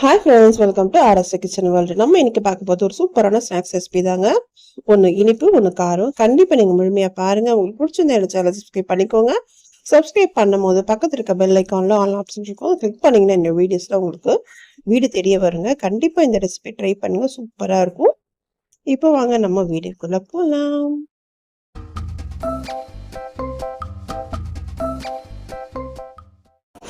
Hi friends welcome to R S kitchen world நம்ம இன்னைக்கு பார்க்க போது ஒரு சூப்பரான ஸ்நாக்ஸ் ரெசிபி தாங்க. ஒன்று இனிப்பு ஒன்று காரம். கண்டிப்பாக நீங்கள் முழுமையாக பாருங்கள் உங்களுக்கு பிடிச்சிருந்த இந்த சேனல் சப்ஸ்கிரைப் பண்ணிக்கோங்க. சப்ஸ்கிரைப் பண்ணும்போது பக்கத்தில் இருக்க பெல் ஐக்கானில் ஆல் ஆப்ஷன் இருக்கும். கிளிக் பண்ணிங்கன்னா இந்த வீடியோஸில் உங்களுக்கு வீடு தெரிய வருங்க. கண்டிப்பாக இந்த ரெசிபி ட்ரை பண்ணுங்க. சூப்பராக இருக்கும். இப்போ வாங்க நம்ம வீடியோக்குள்ளே போகலாம்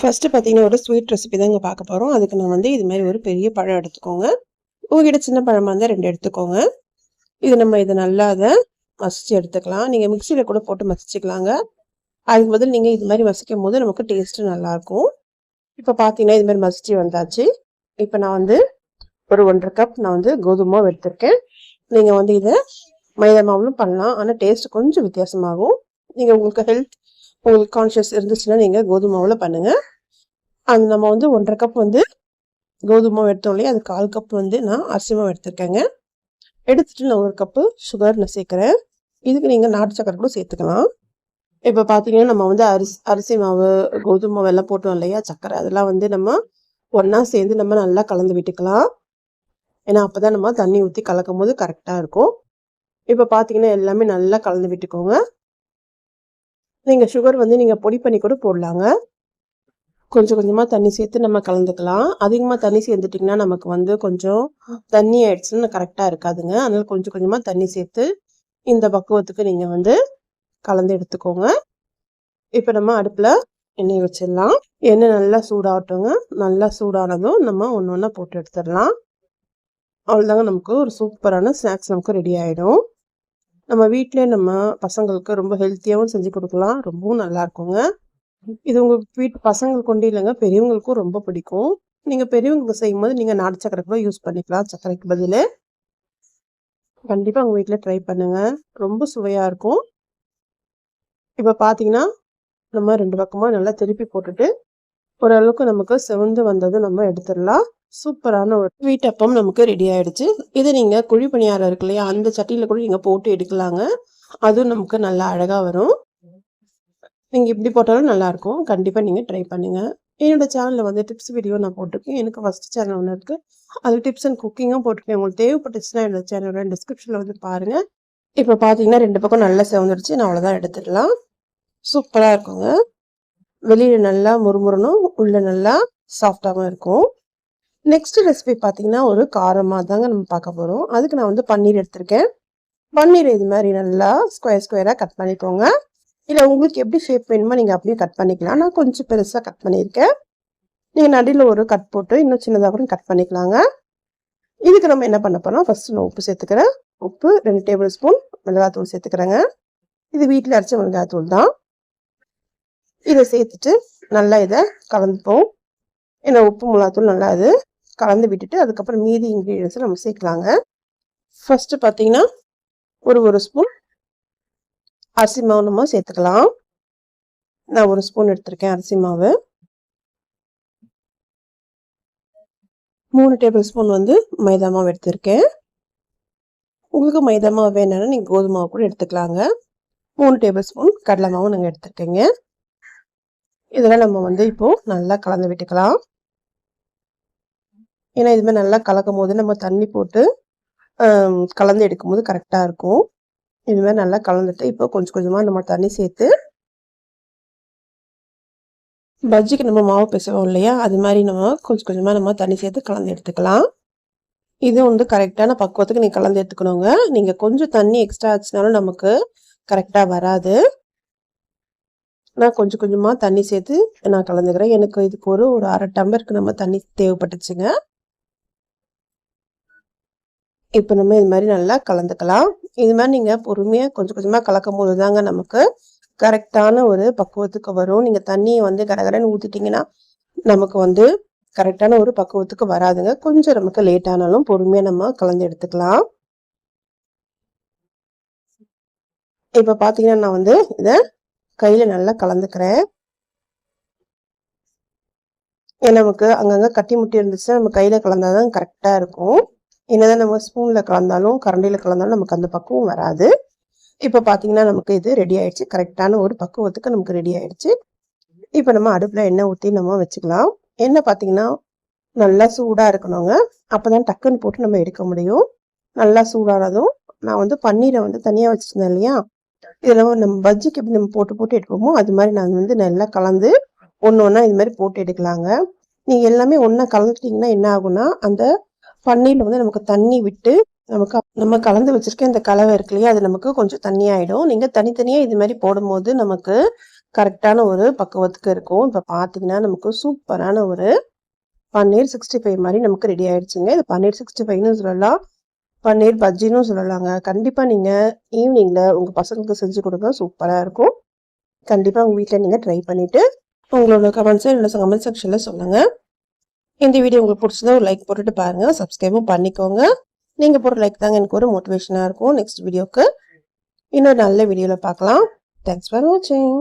ஃபஸ்ட்டு பார்த்தீங்கன்னா ஒரு ஸ்வீட் ரெசிபி தான் இங்கே பார்க்க போகிறோம் அதுக்கு நான் வந்து இது மாதிரி ஒரு பெரிய பழம் எடுத்துக்கோங்க. உங்ககிட்ட சின்ன பழமாக இருந்தால் ரெண்டு எடுத்துக்கோங்க. இது நம்ம இதை நல்லா அதை மசிச்சு எடுத்துக்கலாம். நீங்கள் மிக்சியில் கூட போட்டு மசிச்சுக்கலாங்க. அதுக்கு பதில் நீங்கள் இது மாதிரி மசிக்கும் போது நமக்கு டேஸ்ட்டு நல்லாயிருக்கும். இப்போ பார்த்தீங்கன்னா இது மாதிரி மசிச்சு வந்தாச்சு. இப்போ நான் வந்து ஒரு ஒன்றரை கப் நான் வந்து கோதுமாவும் எடுத்திருக்கேன். நீங்கள் வந்து இதை மைதா மாவுலும் பண்ணலாம். ஆனால் டேஸ்ட் கொஞ்சம் வித்தியாசமாகும். நீங்கள் உங்களுக்கு ஹெல்த் உங்களுக்கு கான்ஷியஸ் இருந்துச்சுன்னா நீங்கள் கோதுமை மாவில் பண்ணுங்கள் அது நம்ம வந்து ஒன்றரை கப் வந்து கோதுமை மாவு எடுத்தோம் இல்லையா? அது கால் கப் வந்து நான் அரிசி மாவு எடுத்திருக்கேங்க. எடுத்துட்டு நான் ஒரு கப்பு சுகர் நான் சேர்க்குறேன். இதுக்கு நீங்கள் நாட்டு சக்கரை கூட சேர்த்துக்கலாம். இப்போ பார்த்தீங்கன்னா நம்ம வந்து அரிசி அரிசி மாவு கோதுமை மாவு எல்லாம் போட்டோம் இல்லையா? சக்கரை அதெல்லாம் வந்து நம்ம ஒன்றா சேர்ந்து நம்ம நல்லா கலந்து விட்டுக்கலாம். ஏன்னா அப்போ தான் நம்ம தண்ணி ஊற்றி கலக்கும் போது கரெக்டாக இருக்கும். இப்போ பார்த்தீங்கன்னா எல்லாமே நல்லா கலந்து விட்டுக்கோங்க. நீங்கள் சுகர் வந்து நீங்கள் பொடி பண்ணி கூட போடலாங்க. கொஞ்சம் கொஞ்சமாக தண்ணி சேர்த்து நம்ம கலந்துக்கலாம். அதிகமாக தண்ணி சேர்ந்துட்டிங்கன்னா நமக்கு வந்து கொஞ்சம் தண்ணி ஆயிடுச்சுன்னு கரெக்டாக இருக்காதுங்க. அதனால் கொஞ்சம் கொஞ்சமாக தண்ணி சேர்த்து இந்த பக்குவத்துக்கு நீங்கள் வந்து கலந்து எடுத்துக்கோங்க. இப்போ நம்ம அடுப்பில் எண்ணெய் வச்சிடலாம். எண்ணெய் நல்லா சூடாகட்டுங்க. நல்லா சூடானதும் நம்ம ஒன்று ஒன்றா போட்டு எடுத்துடலாம். அவ்வளோதாங்க நமக்கு ஒரு சூப்பரான ஸ்நாக்ஸ் நமக்கு ரெடி ஆகிடும் நம்ம வீட்டிலே நம்ம பசங்களுக்கு ரொம்ப ஹெல்த்தியாகவும் செஞ்சு கொடுக்கலாம். ரொம்பவும் நல்லா இருக்குங்க இது உங்கள் வீட்டு பசங்களுக்கு கொண்டு இல்லைங்க. பெரியவங்களுக்கும் ரொம்ப பிடிக்கும். நீங்கள் பெரியவங்களுக்கு செய்யும்போது நீங்கள் நாட்டு சக்கரை கூட யூஸ் பண்ணிக்கலாம். சக்கரைக்கு பதில். கண்டிப்பாக உங்கள் வீட்டில் ட்ரை பண்ணுங்கள் ரொம்ப சுவையாக இருக்கும். இப்போ பார்த்தீங்கன்னா நம்ம ரெண்டு பக்கமாக நல்லா திருப்பி போட்டுட்டு ஓரளவுக்கு நமக்கு செவந்து வந்தது நம்ம எடுத்துடலாம். சூப்பரான ஒரு வீட்டப்பம் நமக்கு ரெடி ஆயிடுச்சு. இது நீங்கள் குழி பணியாரம் இருக்கு இல்லையா அந்த சட்டியில் கூட நீங்கள் போட்டு எடுக்கலாங்க. அதுவும் நமக்கு நல்லா அழகாக வரும். நீங்கள் இப்படி போட்டாலும் நல்லாயிருக்கும் கண்டிப்பாக நீங்கள் ட்ரை பண்ணுங்கள் என்னோட சேனலில் வந்து டிப்ஸ் வீடியோ நான் போட்டிருக்கேன். எனக்கு ஃபஸ்ட் சேனல் ஒன்று இருக்குது அது டிப்ஸ் அண்ட் குக்கிங்கும் போட்டிருக்கேன். உங்களுக்கு தேவைப்பட்டுச்சுன்னா என்னோட சேனலோட டிஸ்கிரிப்ஷனில் வந்து பாருங்கள் இப்போ பார்த்தீங்கன்னா ரெண்டு பக்கம் நல்லா செவந்துருச்சு. நான் அவ்வளோதான் எடுத்துடலாம். சூப்பராக இருக்குங்க. வெளியில் நல்லா முறுமுறணும். உள்ளே நல்லா சாஃப்டாகவும் இருக்கும். நெக்ஸ்ட் ரெசிபி பார்த்தீங்கன்னா ஒரு காரமாக தாங்க நம்ம பார்க்க போகிறோம் அதுக்கு நான் வந்து பன்னீர் எடுத்திருக்கேன். பன்னீர் இது மாதிரி நல்லா ஸ்கொயர் ஸ்கொயராக கட் பண்ணிக்கோங்க. இல்லை உங்களுக்கு எப்படி ஷேப் வேணுமோ நீங்கள் அப்படியே கட் பண்ணிக்கலாம். நான் கொஞ்சம் பெருசாக கட் பண்ணியிருக்கேன். நீங்கள் நடுவில் ஒரு கட் போட்டு இன்னும் சின்னதாக கூட கட் பண்ணிக்கலாங்க. இதுக்கு நம்ம என்ன பண்ண போகிறோம் ஃபஸ்ட்டு நான் உப்பு சேர்த்துக்கிறேன். உப்பு ரெண்டு டேபிள் ஸ்பூன் மிளகாத்தூள் சேர்த்துக்கிறேங்க. இது வீட்டில் அரைச்ச மிளகாத்தூள் தான். இதை சேர்த்துட்டு நல்லா இதை கலந்துப்போம். ஏன்னா உப்பு மிளகாத்தூள் நல்லா இது கலந்து விட்டுட்டு அதுக்கப்புறம் மீதி இன்க்ரீடியன்ஸை நம்ம சேர்க்கலாங்க. ஃபஸ்ட்டு பார்த்தீங்கன்னா ஒரு ஒரு ஸ்பூன் அரிசி மாவு நம்ம சேர்த்துக்கலாம். நான் ஒரு ஸ்பூன் எடுத்திருக்கேன் அரிசி மாவு. மூணு டேபிள் ஸ்பூன் வந்து மைதா மாவு எடுத்திருக்கேன். உங்களுக்கு மைதா மாவு வேணும்னா நீங்கள் கோதுமை மாவு கூட எடுத்துக்கலாங்க. மூணு டேபிள் ஸ்பூன் கடலை மாவு நாங்கள் எடுத்துருக்கேங்க. இதெல்லாம் நம்ம வந்து இப்போது நல்லா கலந்து விட்டுக்கலாம். ஏன்னா இதுமாதிரி நல்லா கலக்கும் போது நம்ம தண்ணி போட்டு கலந்து எடுக்கும் போது கரெக்டாக இருக்கும். இதுமாதிரி நல்லா கலந்துட்டு இப்போ கொஞ்சம் கொஞ்சமாக நம்ம தண்ணி சேர்த்து பஜ்ஜிக்கு நம்ம மாவு பிசைவோம் இல்லையா? அது மாதிரி நம்ம கொஞ்சம் கொஞ்சமாக நம்ம தண்ணி சேர்த்து கலந்து எடுத்துக்கலாம். இது வந்து கரெக்டான பக்குவத்துக்கு நீங்கள் கலந்து எடுத்துக்கணுங்க. நீங்கள் கொஞ்சம் தண்ணி எக்ஸ்ட்ரா ஆச்சுனாலும் நமக்கு கரெக்டாக வராது. நான் கொஞ்சம் கொஞ்சமாக தண்ணி சேர்த்து நான் கலந்துக்கிறேன். எனக்கு இதுக்கு ஒரு ஒரு அரை டம்பருக்கு நம்ம தண்ணி தேவைப்பட்டுச்சுங்க. இப்போ நம்ம இது மாதிரி நல்லா கலந்துக்கலாம். இது மாதிரி நீங்கள் பொறுமையாக கொஞ்சம் கொஞ்சமாக கலக்கும் போது தாங்க நமக்கு கரெக்டான ஒரு பக்குவத்துக்கு வரும். நீங்கள் தண்ணியை வந்து கடகடன்னு ஊற்றிட்டிங்கன்னா நமக்கு வந்து கரெக்டான ஒரு பக்குவத்துக்கு வராதுங்க. கொஞ்சம் நமக்கு லேட் ஆனாலும் பொறுமையாக நம்ம கலந்து எடுத்துக்கலாம். இப்போ பார்த்தீங்கன்னா நான் வந்து இதை கையில் நல்லா கலந்துக்கிறேன். ஏன்னா நமக்கு அங்கங்கே கட்டி முட்டி இருந்துச்சுன்னா நம்ம கையில் கலந்தாதான் கரெக்டாக இருக்கும். என்னதான் நம்ம ஸ்பூனில் கலந்தாலும் கரண்டியில் கலந்தாலும் நமக்கு அந்த பக்குவம் வராது. இப்போ பார்த்தீங்கன்னா நமக்கு இது ரெடி ஆயிடுச்சு. கரெக்டான ஒரு பக்குவத்துக்கு நமக்கு ரெடி ஆயிடுச்சு. இப்போ நம்ம அடுப்பில் எண்ணெய் ஊற்றி நம்ம வச்சுக்கலாம். எண்ணெய் பார்த்தீங்கன்னா நல்லா சூடாக இருக்கணுங்க. அப்போ தான் டக்குன்னு போட்டு நம்ம எடுக்க முடியும். நல்லா சூடானதும் நான் வந்து பன்னீரை வந்து தனியாக வச்சுருந்தேன் இல்லையா? இதில் நம்ம பஜ்ஜிக்கு எப்படி நம்ம போட்டு போட்டு எடுப்போமோ அது மாதிரி நான் வந்து நல்லா கலந்து ஒன்று ஒன்றா இது மாதிரி போட்டு எடுக்கலாங்க. நீங்கள் எல்லாமே ஒன்றா கலந்துட்டிங்கன்னா என்ன ஆகும்னா அந்த பன்னீரில் வந்து நமக்கு தண்ணி விட்டு நமக்கு நம்ம கலந்து வச்சிருக்க இந்த கலவை இருக்கு இல்லையா அது நமக்கு கொஞ்சம் தண்ணி ஆகிடும் நீங்கள் தனித்தனியாக இது மாதிரி போடும்போது நமக்கு கரெக்டான ஒரு பக்குவத்துக்கு இருக்கும். இப்போ பார்த்தீங்கன்னா நமக்கு சூப்பரான ஒரு பன்னீர் சிக்ஸ்டி ஃபைவ் மாதிரி நமக்கு ரெடி ஆயிடுச்சுங்க. இது பன்னீர் சிக்ஸ்டி ஃபைவ்னு சொல்லலாம் பன்னீர் பஜ்ஜின்னு சொல்லலாங்க. கண்டிப்பாக நீங்கள் ஈவினிங்கில் உங்கள் பசங்களுக்கு செஞ்சு கொடுங்க சூப்பராக இருக்கும். கண்டிப்பாக உங்கள் வீட்டில் நீங்கள் ட்ரை பண்ணிவிட்டு உங்களோட கமெண்ட்ஸை என்னோட கமெண்ட் செக்ஷனில் சொல்லுங்கள் இந்த வீடியோ உங்களுக்கு பிடிச்சதா ஒரு லைக் போட்டுட்டு பாருங்கள் சப்ஸ்கிரைபும் பண்ணிக்கோங்க. நீங்கள் போடுற லைக் தாங்க எனக்கு ஒரு மோட்டிவேஷனாக இருக்கும் நெக்ஸ்ட் வீடியோக்கு இன்னொரு நல்ல வீடியோவில் பார்க்கலாம். தேங்க்ஸ் ஃபார் வாட்சிங்